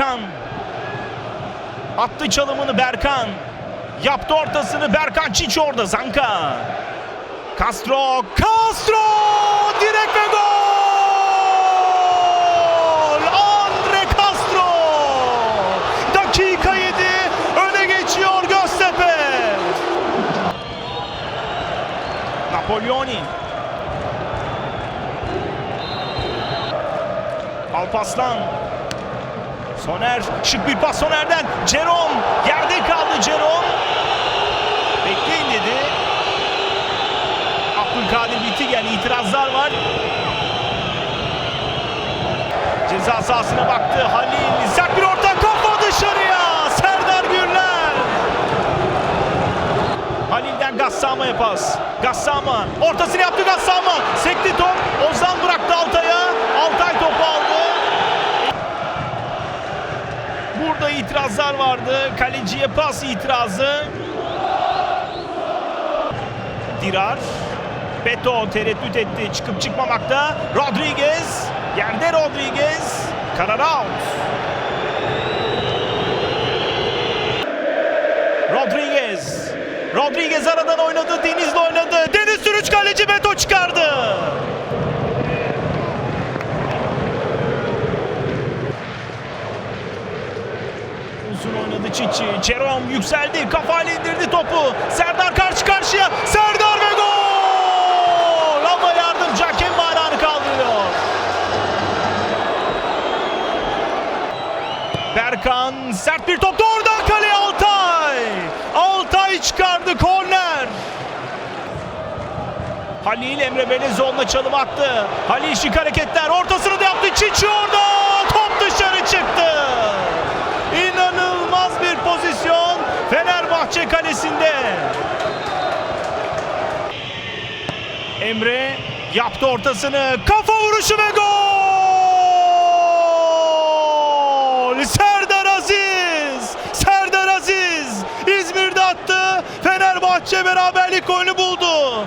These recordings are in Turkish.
Berkan. Attı çalımını Berkan. Yaptı ortasını Berkan Çiç orada Zanka. Castro, Castro! Direkt ve gol! Andre Castro! Dakika 7 öne geçiyor Göztepe. Napoleoni. Alpaslan. Soner. Şık bir pas Soner'den. Cerom. Yerde kaldı Cerom. Bekleyin dedi. Abdülkadir Bitigen itirazlar var. Ceza sahasına baktı. Halil. Sert bir orta kafa dışarıya. Serdar Gürler. Halil'den Gassama'ya pas. Gassama ortasını yaptı Gassama. Sekti top. Ozan bıraktı Altay'a. Altay topu aldı. Burada itirazlar vardı. Kaleciye pas itirazı. Dirar. Beto tereddüt etti. Çıkıp çıkmamakta. Rodriguez. Yerde Rodriguez. Karar out. Rodriguez. Rodriguez aradan oynadı. Deniz'le oynadı. Deniz Sürüç kaleci Beto çıkardı. Cerom yükseldi. Kafayla indirdi topu. Serdar karşı karşıya. Serdar ve gol! Ama yardımcı hakem bayrağını kaldırıyor. Berkan sert bir top doğrudan kaleye Altay. Altay çıkardı korner. Halil Emre Belezoğlu'na çalım attı. Halil şık hareketler ortasını da yaptı. Çiçi orada. Top dışarı çıktı. İnanılmaz bir pozisyon Fenerbahçe kalesinde. Emre yaptı ortasını. Kafa vuruşu ve gol! Serdar Aziz! Serdar Aziz! İzmir'de attı. Fenerbahçe beraberlik golünü buldu.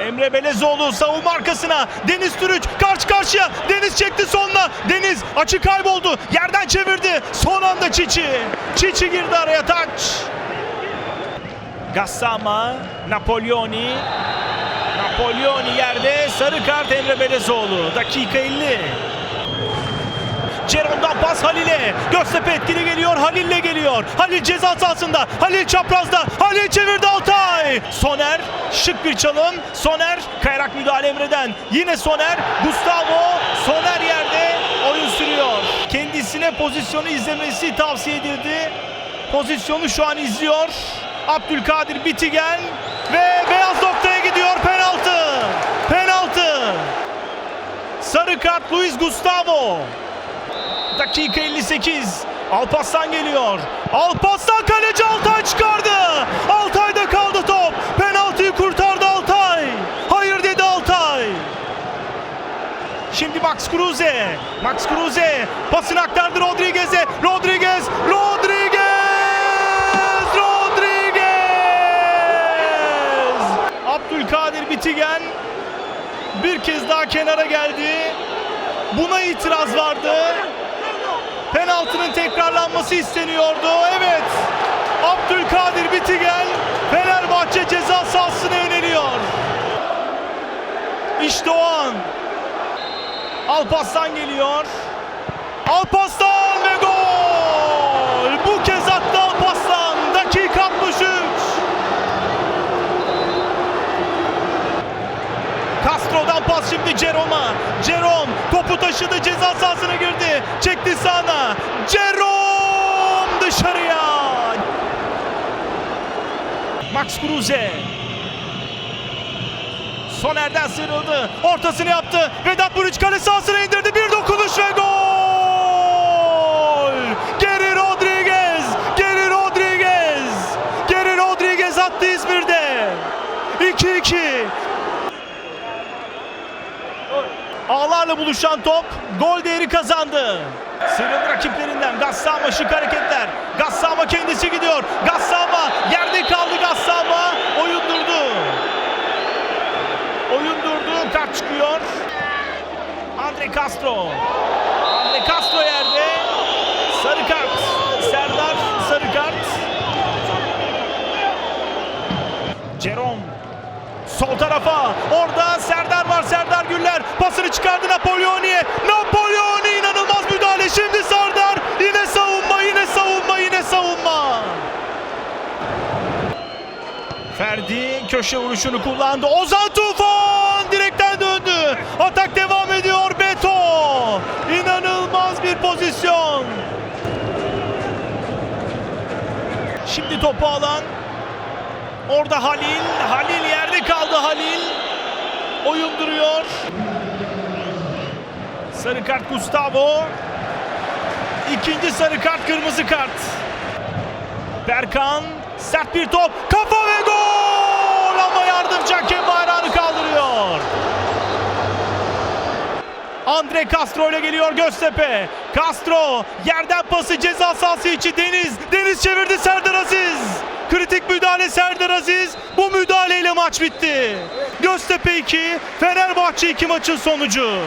Emre Belezoğlu savunma arkasına. Deniz Türüç karşı karşıya. Deniz çekti sonuna. Deniz açı kayboldu. Yerden çevirdi. Son anda Çiçi. Çiçi girdi araya taç. Gassama, Napoleoni. Napoleoni yerde. Sarı kart Emre Belezoğlu. Dakika 50. Ceron'dan pas Halil'e. Göztepe etkili geliyor. Halil'le geliyor. Halil ceza sahasında. Halil çaprazda. Halil çevirdi Altay. Soner. Şık bir çalım. Soner. Kayarak müdahale Emre'den. Yine Soner. Gustavo. Soner yerde. Oyun sürüyor. Kendisine pozisyonu izlemesi tavsiye edildi. Pozisyonu şu an izliyor. Abdülkadir Bitigen. Ve beyaz noktaya gidiyor. Penaltı. Penaltı. Sarı kart Luis Gustavo. Dakika 58. Alpaslan geliyor. Alpaslan kaleci Altay çıkardı. Altay'da kaldı top. Penaltıyı kurtardı Altay. Hayır dedi Altay. Şimdi Max Kruse. Max Kruse pasını aktardı Rodriguez'e. Rodriguez. Bir kez daha kenara geldi. Buna itiraz vardı. Penaltının tekrarlanması isteniyordu. Evet. Abdülkadir Bitigen Fenerbahçe ceza sahasına yöneliyor. İşte o an. Alpaslan geliyor. Alpaslan ve gol! Bu kez attı Alpaslan. Dakika 63. Castro'dan Cerom'a. Cerom topu taşıdı ceza sahasına girdi. Çekti sağına. Cerom dışarıya. Max Kruse. Soner'den sıyrıldı. Ortasını yaptı. Vedat Muriç kale sahasına indirdi. Bir dokunuş ve gol! Geri Rodriguez! Geri Rodriguez! Geri Rodriguez attı İzmir'de. 2-2. Ağlarla buluşan top gol değeri kazandı. Sıyrıldı rakiplerinden. Gassama şık hareketler. Gassama kendisi gidiyor. Gassama yerde kaldı Gassama. Oyun durdu. Oyun durdu. Kart çıkıyor. Andre Castro. Andre Castro yerde. Sarı kart. Serdar sarı kart. Jerome Sol tarafa. Orada Serdar var. Serdar Güller pasını çıkardı Napolyoni'ye. Napolyoni inanılmaz müdahale. Şimdi Serdar. Yine savunma, yine savunma, yine savunma. Ferdi köşe vuruşunu kullandı. Ozan Tufan direkten döndü. Atak devam ediyor. Beto. İnanılmaz bir pozisyon. Şimdi topu alan. Orada Halil. Halil yerde kaldı Halil. Oyun duruyor. Sarı kart Gustavo. İkinci sarı kart kırmızı kart. Berkan sert bir top kafa ve gol ama yardımcı hakem bayrağını kaldırıyor. Andre Castro ile geliyor Göztepe. Castro yerden pası ceza sahası içi Deniz. Deniz çevirdi Serdar Aziz. Kritik müdahale Serdar Aziz. Bu müdahaleyle maç bitti. Göztepe 2, Fenerbahçe 2 maçın sonucu.